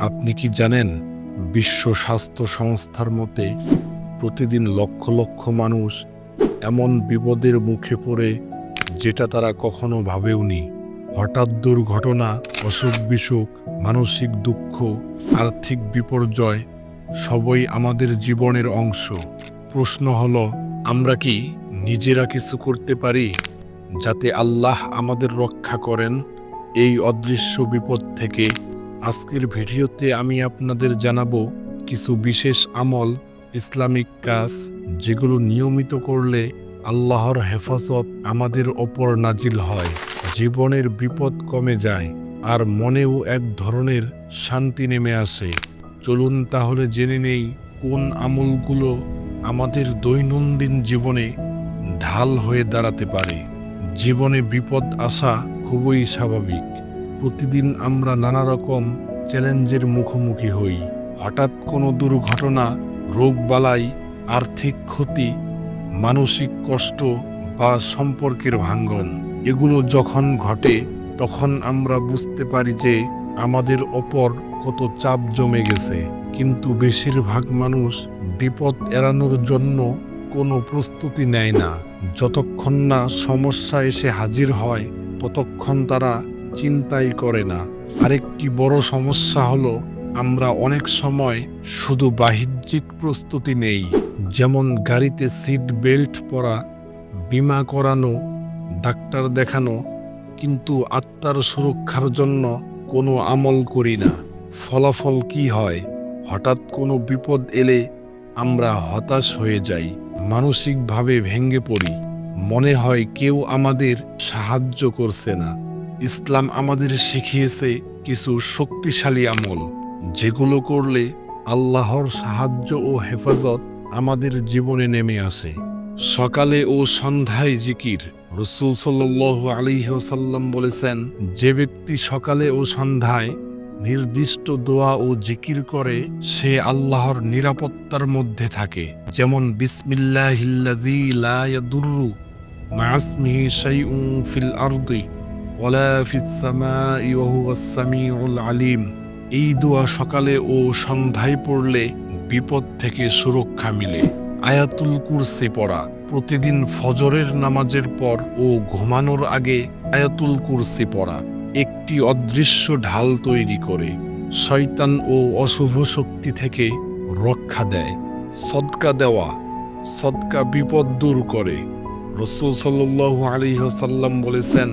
আপনি কি জানেন, বিশ্ব স্বাস্থ্য সংস্থার মতে প্রতিদিন লক্ষ লক্ষ মানুষ এমন বিপদের মুখে পড়ে যেটা তারা কখনো ভাবেওনি হঠাৎ দুর্ঘটনা, অসুখ বিসুখ, মানসিক দুঃখ, আর্থিক বিপর্যয় সবই আমাদের জীবনের অংশ। প্রশ্ন হলো, আমরা কি নিজেরা কিছু করতে পারি যাতে আল্লাহ আমাদের রক্ষা করেন? এই অদৃশ্য বিপদ থেকে আজকের ভিডিওতে আমি আপনাদের জানাব কিছু বিশেষ আমল, ইসলামিক কাজ, যেগুলো নিয়মিত করলে আল্লাহর হেফাজত আমাদের ওপর নাজিল হয়। জীবনের বিপদ কমে যায় আর মনেও এক ধরনের শান্তি নেমে আসে। চলুন তাহলে জেনে নেই কোন আমলগুলো আমাদের দৈনন্দিন জীবনে ঢাল হয়ে দাঁড়াতে পারে। জীবনে বিপদ আসা খুবই স্বাভাবিক। প্রতিদিন আমরা নানা রকম চ্যালেঞ্জের মুখোমুখি হই। হঠাৎ কোনো দুর্ঘটনা, রোগবালাই, আর্থিক ক্ষতি, মানসিক কষ্ট বা সম্পর্কের ভাঙ্গন, এগুলো যখন ঘটে, তখন আমরা বুঝতে পারি যে আমাদের ওপর কত চাপ জমে গেছে। কিন্তু বেশিরভাগ মানুষ বিপদ এড়ানোর জন্য কোনো প্রস্তুতি নেয় না। যতক্ষণ না সমস্যা এসে হাজির হয়, ততক্ষণ তারা চিন্তাই করে না। আরেকটি বড় সমস্যা হলো, আমরা অনেক সময় শুধু বাহ্যিক প্রস্তুতি নেই। যেমন গাড়িতে সিট বেল্ট পরা, বিমা করানো, ডাক্তার দেখানো, কিন্তু আত্মার সুরক্ষার জন্য কোনো আমল করি না। ফলাফল কি হয়? হঠাৎ কোনো বিপদ এলে আমরা হতাশ হয়ে যাই, মানসিকভাবে ভেঙে পড়ি। মনে হয় কেউ আমাদের সাহায্য করছে না। ইসলাম আমাদের শিখিয়েছে কিছু শক্তিশালী আমল, যেগুলো করলে আল্লাহর সাহায্য ও হেফাজত আমাদের জীবনে নেমে আসে। সকালে ও সন্ধ্যায় জিকির, রসুল সাল্লাহ আলিহাসাল্লাম বলেছেন, যে ব্যক্তি সকালে ও সন্ধ্যায় নির্দিষ্ট দোয়া ও জিকির করে, সে আল্লাহর নিরাপত্তার মধ্যে থাকে। যেমন, বিসমিল্লাহিল্লাযী লা ইয়াদুররু মা'আসমিহি শাইউন ফিল আরদি। ওয়ালা ফিস সামাই ওয়া হুয়াস সামিউল আলিম। এই দোয়া সকালে ও সন্ধ্যায় পড়লে বিপদ থেকে সুরক্ষা মিলে। আয়াতুল কুরসি পড়া, প্রতিদিন ফজরের নামাজের পর ও ঘুমানোর আগে আয়াতুল কুরসি পড়া, একটি অদৃশ্য ঢাল তৈরি করে, শয়তান ও অশুভ শক্তি থেকে রক্ষা দেয়, সদকা দেওয়া, সদকা বিপদ দূর করে। রসুল সাল্লু আলিহাসাল্লাম বলেছেন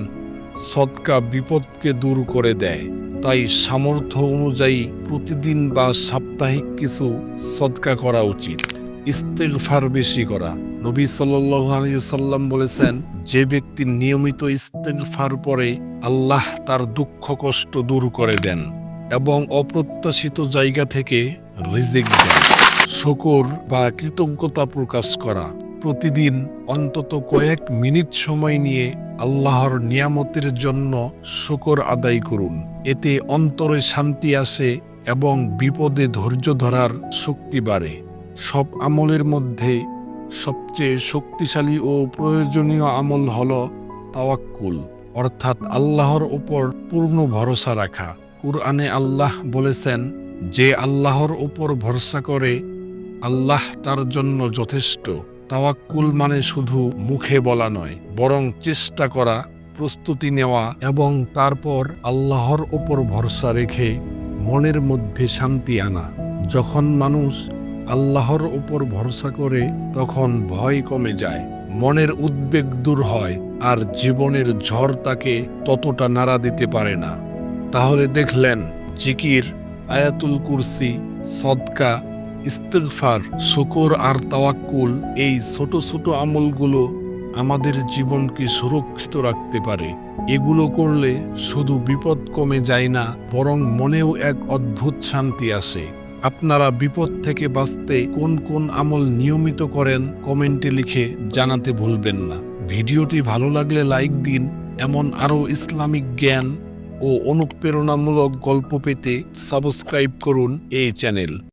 সদকা বিপদকে দূর করে দেয়। তাই সামর্থ্য অনুযায়ী প্রতিদিন বা সাপ্তাহিক কিছু সৎকা করা উচিত। ইস্তেগফার বেশি করা। নবী সাল্লাম বলেছেন, যে ব্যক্তি নিয়মিত ইস্তেগফার পরে আল্লাহ তার দুঃখ কষ্ট দূর করে দেন এবং অপ্রত্যাশিত জায়গা থেকে রিজিক দেন। শকর বা কৃতজ্ঞতা প্রকাশ করা। প্রতিদিন অন্তত কয়েক মিনিট সময় নিয়ে আল্লাহর নিয়ামতের জন্য শকর আদায় করুন। এতে অন্তরে শান্তি আসে এবং বিপদে ধৈর্য ধরার শক্তি বাড়ে। সব আমলের মধ্যে সবচেয়ে শক্তিশালী ও প্রয়োজনীয় আমল হল তাওয়াক্কুল, অর্থাৎ আল্লাহর উপর পূর্ণ ভরসা রাখা। কুরআনে আল্লাহ বলেছেন, যে আল্লাহর উপর ভরসা করে, আল্লাহ তার জন্য যথেষ্ট। তাওয়াক্কুল মানে শুধু মুখে বলা নয়, বরং চেষ্টা করা, প্রস্তুতি নেওয়া এবং তারপর আল্লাহর উপর ভরসা রেখে মনের মধ্যে শান্তি আনা। যখন মানুষ আল্লাহর উপর ভরসা করে, তখন ভয় কমে যায়, মনের উদ্বেগ দূর হয় আর জীবনের ঝড় তাকে ততটা নাড়া দিতে পারে না। তাহলে দেখলেন, জিকির, আয়াতুল কুরসি, সদকা ইস্তেগফার, শুকর আর তাওয়াক্কুল এই ছোট ছোট আমলগুলো আমাদের জীবনকে সুরক্ষিত রাখতে পারে। এগুলো করলে শুধু বিপদ কমে যায় না, বরং মনেও এক অদ্ভুত শান্তি আসে। আপনারা বিপদ থেকে বাঁচতে কোন কোন আমল নিয়মিত করেন, কমেন্টে লিখে জানাতে ভুলবেন না। ভিডিওটি ভালো লাগলে লাইক দিন, এমন আরও ইসলামিক জ্ঞান ও অনুপ্রেরণামূলক গল্প পেতে সাবস্ক্রাইব করুন এই চ্যানেল।